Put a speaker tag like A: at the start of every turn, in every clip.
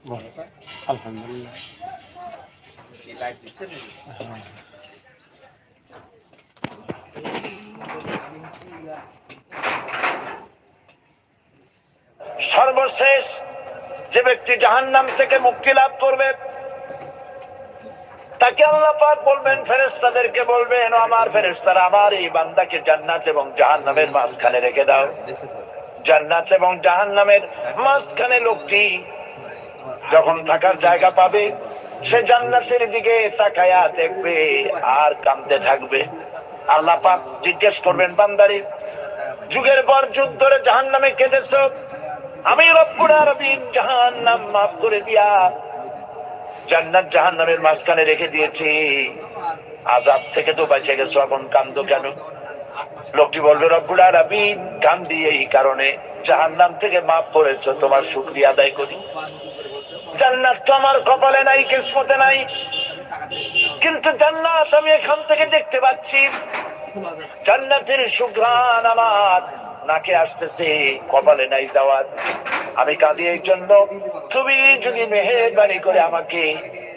A: আলহামদুলিল্লাহ।
B: সর্বশেষ যে ব্যক্তি জাহান্নাম থেকে মুক্তি লাভ করবে তাকে আল্লাহ পাক বলবেন ফেরেশতাদেরকে বলবেন "ও আমার ফেরেশতারা আমার এই বান্দাকে জান্নাত এবং জাহান্নামের মাঝখানে রেখে দাও জান্নাত এবং জাহান্নামের মাঝখানে লোকটি যখন থাকার জায়গা পাবে, সে জান্নাতের দিকে তাকায়া দেখবে আর কাঁদতে থাকবে। আল্লাহ পাক জিজ্ঞেস করবেন, বান্দারি, যুগের পর যুগ ধরে জাহান নামে কেঁদেছ? আমি রব্বুল আরবিন জাহান্নাম মাফ করে দিয়া জান্নাত জাহান্নামের মাঝখানে রেখে দিয়েছি। আজাদ থেকে তো বেঁচে গেছো, এখন কান্দো কেন? লোকটি বলবে, রব্বুল আরবিন কান্দি এই কারণে। জাহান্নাম থেকে মাফ করেছ, তোমার শুকরিয়া আদায় করি। জান্নাত তো আমার কপালে নাই কিসমতে নাই। কিন্তু জান্নাত আমি এখান থেকে দেখতে পাচ্ছি। জান্নাতের সুঘ্রাণ আমার নাকে আসতেছে কপালে নাই যাওয়ার। আমি কাঁদি এই জন্য। তুমি যদি মেহেরবানি করে আমাকে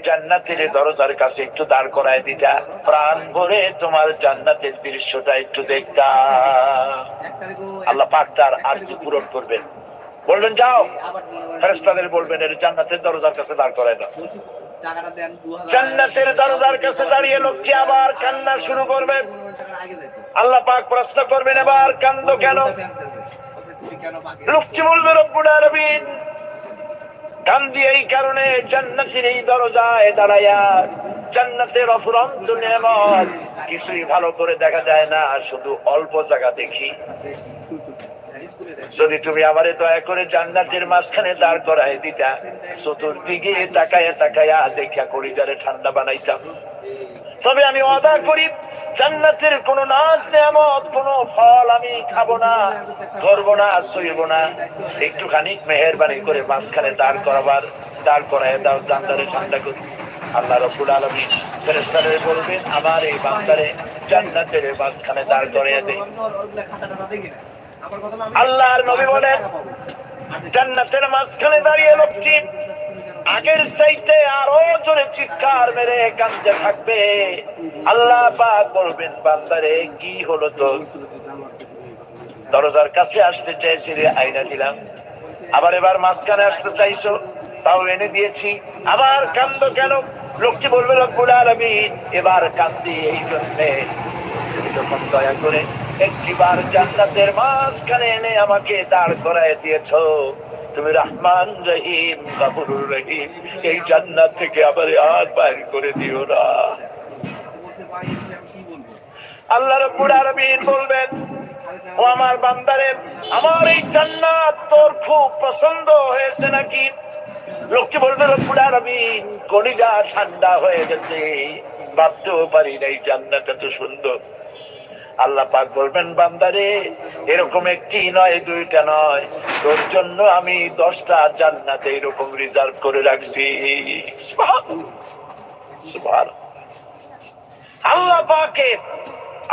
B: জান্নাতের দরজার কাছে একটু দাঁড় করায় দিতা প্রাণ ভরে তোমার জান্নাতের দৃশ্যটা একটু দেখতা। আল্লাহ পাক তার আরজি পূরণ করবেন। বলবেন যাও। ফেরেশতাদের বলবেন এর জান্নাতের দরজার কাছে দাঁড় করায় দাও।
C: বলছি, টাকাটা দেন, 2000
B: জান্নাতের দরজার কাছে দাঁড়িয়ে লোকটি আবার কান্না শুরু করবে। আল্লাহ পাক প্রশ্ন করবেন এবার কান্দ কেন? লোকটি বলবে রব্বুল আলামিন। কান্দি এই কারণে জান্নাতের এই দরজায় দাঁড়ায়া জান্নাতের অফুরন্ত নেমত কিছুই ভালো করে দেখা যায় না শুধু অল্প জায়গা দেখি।
C: দেন।
B: যদি তুমি আমারে দয়া করে জান্নাতের মাঝখানে দাঁড় করায় দিতা, চতুর্দিকে তাকায়া তাকায়া দেখা করিজারে ঠান্ডা বানাইতাম। তবে আমি অদা করি, জান্নাতের কোন নাচ নেয়ামত, কোন ফল আমি খাব না, ধরবো না সইব না। একটুখানি মেহরবানি করে মাঝখানে দাঁড় করাবার, দাঁড় করায় দাও জান্নারে ঠান্ডা করি। আল্লাহ রব্বুল আলমী ফেরেস্তারে বলবেন, আমার এই বান্দারে জান্নাতের মাঝখানে দাঁড় করাইয়া দেয়
C: আমি-
B: আল্লাহর নবী বলেন জান্নাতের মাঝখানে দাঁড়িয়ে লোকটি আগের চাইতে আরও জোরে চিৎকার মেরে কান্দে থাকবে। আল্লাহ পাক বলবেন বান্দারে কি হলো তো দরজার কাছে আসতে চাইছিলে আইনা দিলাম। আবার এবার মাঝখানে আসতে চাইছো তাও এনে দিয়েছি। আবার কান্দ কেন? লোকটি বলবে রব্বুল আলামিন। এবার কান্দি এই জন্যে। যখন দয়া করে একটিবার জান্নাতের মাঝখানে এনে আমাকে দাঁড় করায় দিয়েছ। তুমি রহমান রহিম, গাফুরুর রহিম। এই জান্নাত থেকে আবার আর বাইর করে দিও না? আল্লাহ রব্বুল আলামিন বলবেন, ও আমার বান্দারে, আমার এই জান্নাত তোর খুব পছন্দ হয়েছে নাকি? লোকটি বলবে, রব্বুল আলামিন, কলিজা ঠান্ডা হয়ে গেছে। ভাবতেও পারি না এই জান্নাত এত সুন্দর। আল্লাহ পাক বলবেন, বান্দারে, এরকম একটি নয়, দুইটা নয় তোর জন্য আমি দশটা জান্নাতে এরকম রিজার্ভ করে রাখছি। আল্লাহ পাকে,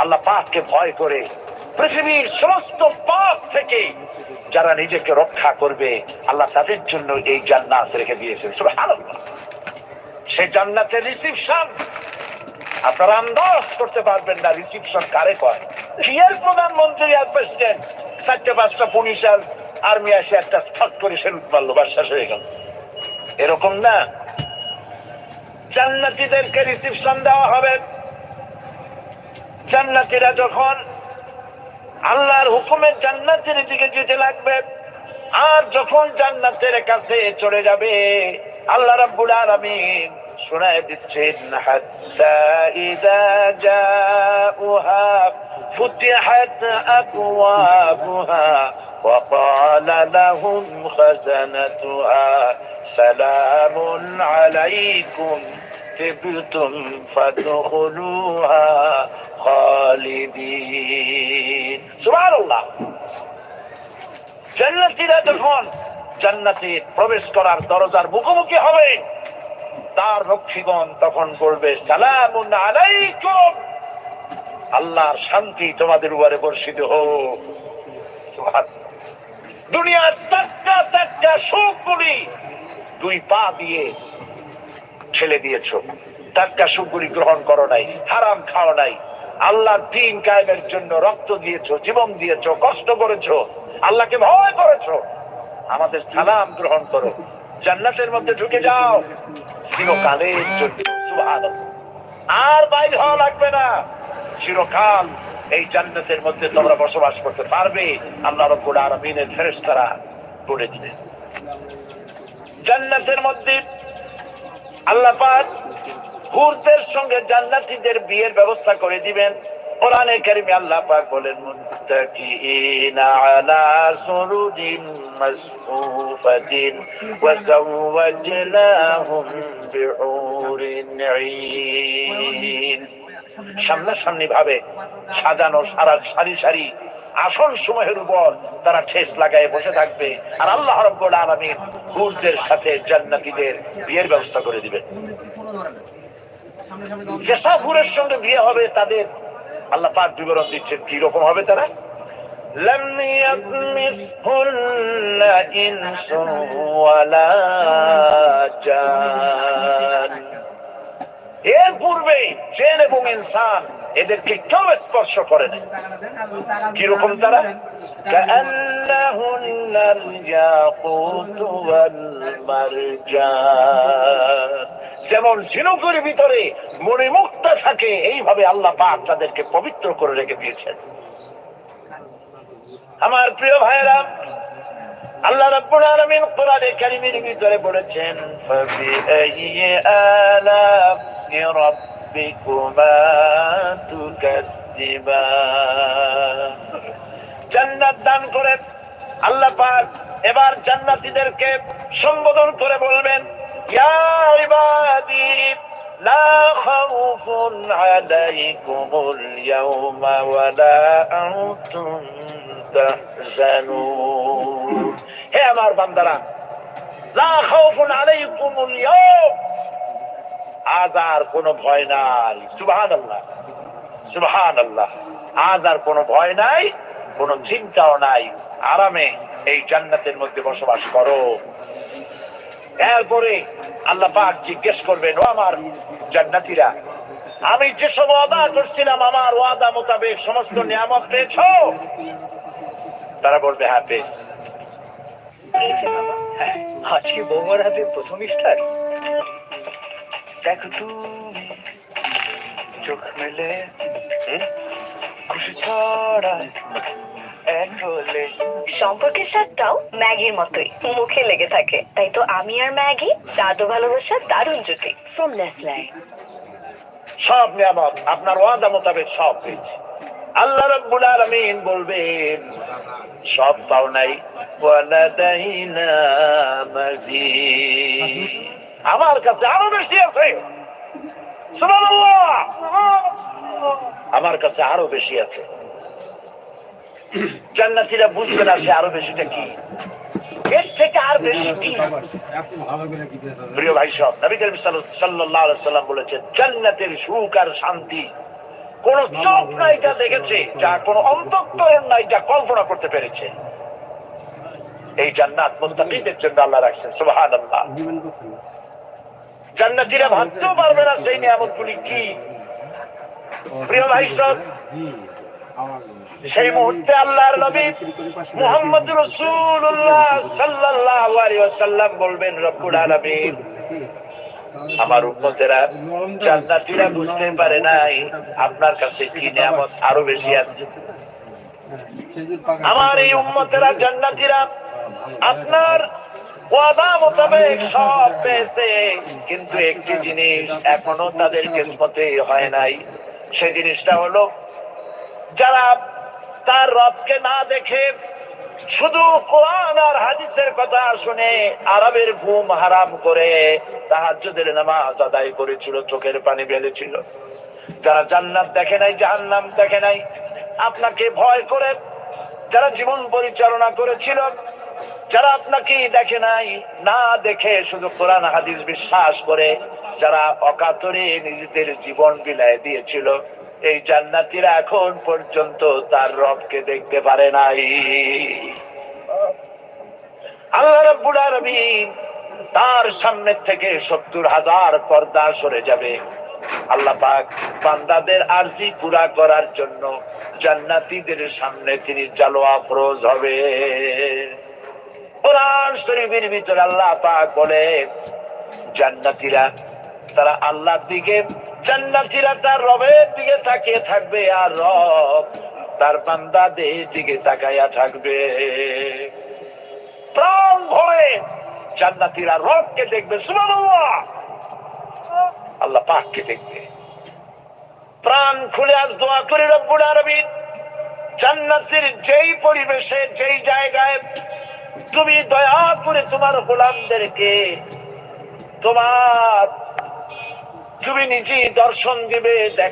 B: আল্লাহ পাককে ভয় করে পৃথিবীর সমস্ত পাপ থেকে যারা নিজেকে রক্ষা করবে, আল্লাহ তাদের জন্য এই জান্নাত রেখে দিয়েছেন। সেই জান্নাতের রিসিপশন আপনারা আন্দাজ করতে পারবেন না রিসিপশন কারে কয়। প্রধানমন্ত্রী আর প্রেসিডেন্ট চারটে, পাঁচটা, পুলিশ আর আর্মি আসে একটা করে মারলো বা শেষ হয়ে গেল। এরকম না। জান্নাতীদেরকে রিসিপশন দেওয়া হবে। জান্নাতীরা যখন আল্লাহর হুকুমে জান্নাতের দিকে যেতে লাগবে, আর যখন জান্নাতের কাছে চলে যাবে, আল্লাহ রাব্বুল আলামিন শোনায় দিচ্ছেন হাত্তা ইদা জাউহা ফুতিহাত আবওয়াবুহা وقال لهم خزنتها سلام عليكم طبتم فادخلوها خالدين سبحان الله জান্নাতীরা যখন জান্নাতে প্রবেশ করার দরজার মুখোমুখি হবে তার রক্ষীগণ তখন বলবে, সালামুন আলাইকুম। আল্লাহর শান্তি তোমাদের উপরে বর্ষিত হোক। দুনিয়ার টাটকা টাটকা সুখগুলি দুই পা দিয়ে ঠেলে দিয়েছ। টাটকা সুখগুলি গ্রহণ করো নাই, হারাম খাও নাই। আল্লাহর দিন কায়েমের জন্য রক্ত দিয়েছ, জীবন দিয়েছ, কষ্ট করেছ, আল্লাহকে ভয় করেছ। আমাদের সালাম গ্রহণ করো। জান্নাতের মধ্যে ঢুকে যাও। চিরকালের জন্য। আর বাইর হওয়া লাগবে না। চিরকাল এই জান্নাতের মধ্যে তোমরা বসবাস করতে পারবে। আল্লাহ রব্বুল আলামিনের ফেরেশতারা বলে দিলেন। জান্নাতের মধ্যে আল্লাহ পাক হুরদের সঙ্গে জান্নাতীদের বিয়ের ব্যবস্থা করে দিবেন। কোরআনে কারিমে আল্লাহ পাক বলেন মুত্তাকিইনা আলা সুরুরিন মাসফুফাতিন ওয়া যাওয়াজনাহুম বিহুরিন ঈন সামনাসামনি ভাবে সাজানো সারা সারি সারি আসন সময়ের উপর তারা ঠেস লাগায় বসে থাকবে আর আল্লাহ রব্বুল আলামিন হুরদের সাথে জান্নাতীদের বিয়ের ব্যবস্থা করে দিবেন। যেসব হুরের সঙ্গে বিয়ে হবে তাদের আল্লাহ পাক বিবরণ দিচ্ছেন কি রকম হবে তারা لم يطمثهن إنس ولا جان এর পূর্বে জেন এবং ইনসান এদেরকে কেউ স্পর্শ করে নাই কিরকম তারা كأنهن الياقوت والمرجان যেমন ঝিনুকের ভিতরে মণিমুক্ত থাকে, এইভাবে আল্লাহ পাক তাদেরকে পবিত্র করে রেখে দিয়েছেন। আমার প্রিয় ভাইরা আল্লাহ রাব্বুল আলামিন কোরআনে কারীমের ভিতরে বলেছেন, ফাবিআইয়ি আলা'i রাব্বিকুমা তুকাদ্দিবান জান্নাত দান করে আল্লাহ পাক এবার জান্নাতীদেরকে সম্বোধন করে বলবেন ইবাদি লা খাউফুন আলাইকুমুল ইয়াওমা ওয়ালা আনতুম তাহজানুন হে আমার বান্দারা লা খাউফুন আলাইকুমুল ইয়াওম আজ আর কোনো ভয় নাই। সুবহানাল্লাহ। সুবহানাল্লাহ। আজ আর কোনো ভয় নাই, কোনো চিন্তাও নাই। আরামে এই জান্নাতের মধ্যে বসবাস করো। এরপরে আল্লাহ পাক জিজ্ঞেস করবেন ও আমার জান্নাতিরা আমি যে সব ওয়াদা করছিলাম আমার ওয়াদা মোতাবেক সমস্ত নিয়ামত পেয়েছ? তারা বলবে হ্যাঁ পেয়েছি।
A: হ্যাঁ আজকে বৌমার হাতে প্রথম ইফতার। দেখো তুমি চোখ মেলে খুশি ছড়ায়। এক হলে
D: সম্পর্কের স্বাদটাও ম্যাগির মতোই মুখে লেগে থাকে। তাই তো আমি আর ম্যাগি দাদু ভালোবাসার দারুণ জুটি ফ্রম নেসলে
B: সব নিয়ামত আপনার ওয়াদা মোতাবেক সব পেয়েছে আল্লাহ রাব্বুল আলামিন বলবেন সব পাও নাই ওয়ালাদাইনা মাজিদ। আমার কাছে আরও বেশি আছে। সুবহানাল্লাহ। আমার কাছে আরও বেশি আছে। জান্নাতীরা বুঝবে না সে আরও বেশিটা কি। এর থেকে আর বেশি কি? প্রিয় ভাই সব, নবী করিম সাল্লাল্লাহু আলাইহি সাল্লাম বলেছেন, জান্নাতের সুখ আর শান্তি কোন চোখ নাই যা দেখেছে, যা কোন অন্তঃকরণ নাই যা কল্পনা করতে পেরেছে। এই জান্নাত মুত্তাকিদের জন্য আল্লাহ রাখছেন, সুবহানাল্লাহ। জান্নাতীরা ভাবতেও পারবে না সেই নিয়ামতগুলি কি। প্রিয় ভাই সব সেই মুহূর্তে আল্লাহর নবী মুহাম্মদ রাসূলুল্লাহ সাল্লাল্লাহু আলাইহি ওয়াসাল্লাম বলবেন, রব্বুল আলামিন, আমার উম্মতেরা জান্নাতীরা বুঝতে পারে নাই আপনার কাছে কি নিয়ামত আরও বেশি আছে। আমার এই উম্মতেরা জান্নাতীরা আপনার ওয়াদা মোতাবেক সব পেয়েছে, কিন্তু একটি জিনিস এখনও তাদের কিসমতে হয় নাই। সে জিনিসটা হলো, যারা তার রবকে না দেখে শুধু কোরআন আর হাদিসের কথা শুনে আরবের ঘুম হারাম করে তাহাজ্জুদের নামাজ আদায় করেছিল, চোখের পানি ফেলেছিল। যারা জান্নাত দেখে নাই, জাহান্নাম দেখে নাই, আপনাকে ভয় করে যারা জীবন পরিচালনা করেছিল, যারা আপনাকে দেখে নাই, না দেখে শুধু কোরআন, হাদিস বিশ্বাস করে যারা অকাতরে নিজেদের জীবন বিলায় দিয়েছিল। এই জান্নাতিরা এখন পর্যন্ত তার রবকে দেখতে পারে নাই। আল্লাহ রাব্বুল আলামিন তার সামনে থেকে সত্তর হাজার পর্দা সরে যাবে। আল্লাহ পাক বান্দাদের আরজি পুরা করার জন্য জান্নাতীদের সামনে তিনি জালোয়া ফরোজ হবে। কোরআন শরীফের ভিতরে আল্লাহ পাক বলে জান্নাতীরা তারা আল্লাহর দিকে জান্নাতীরা তার রবের দিকে তাকিয়ে থাকবে আর রব তার বান্দাদের দিকে তাকাইয়া থাকবে। প্রাণ ভরে জান্নাতীরা রবকে দেখবে, সুবহানাল্লাহ। আল্লাহ পাককে দেখবে। প্রাণ খুলে আজ দোয়া করে রব্বুল আরবিন জান্নাতের যেই পরিবেশে, যেই জায়গায় তুমি দয়া করে তোমার গোলামদেরকে, তোমার তুমি নিজেই দর্শন দিবে দেখা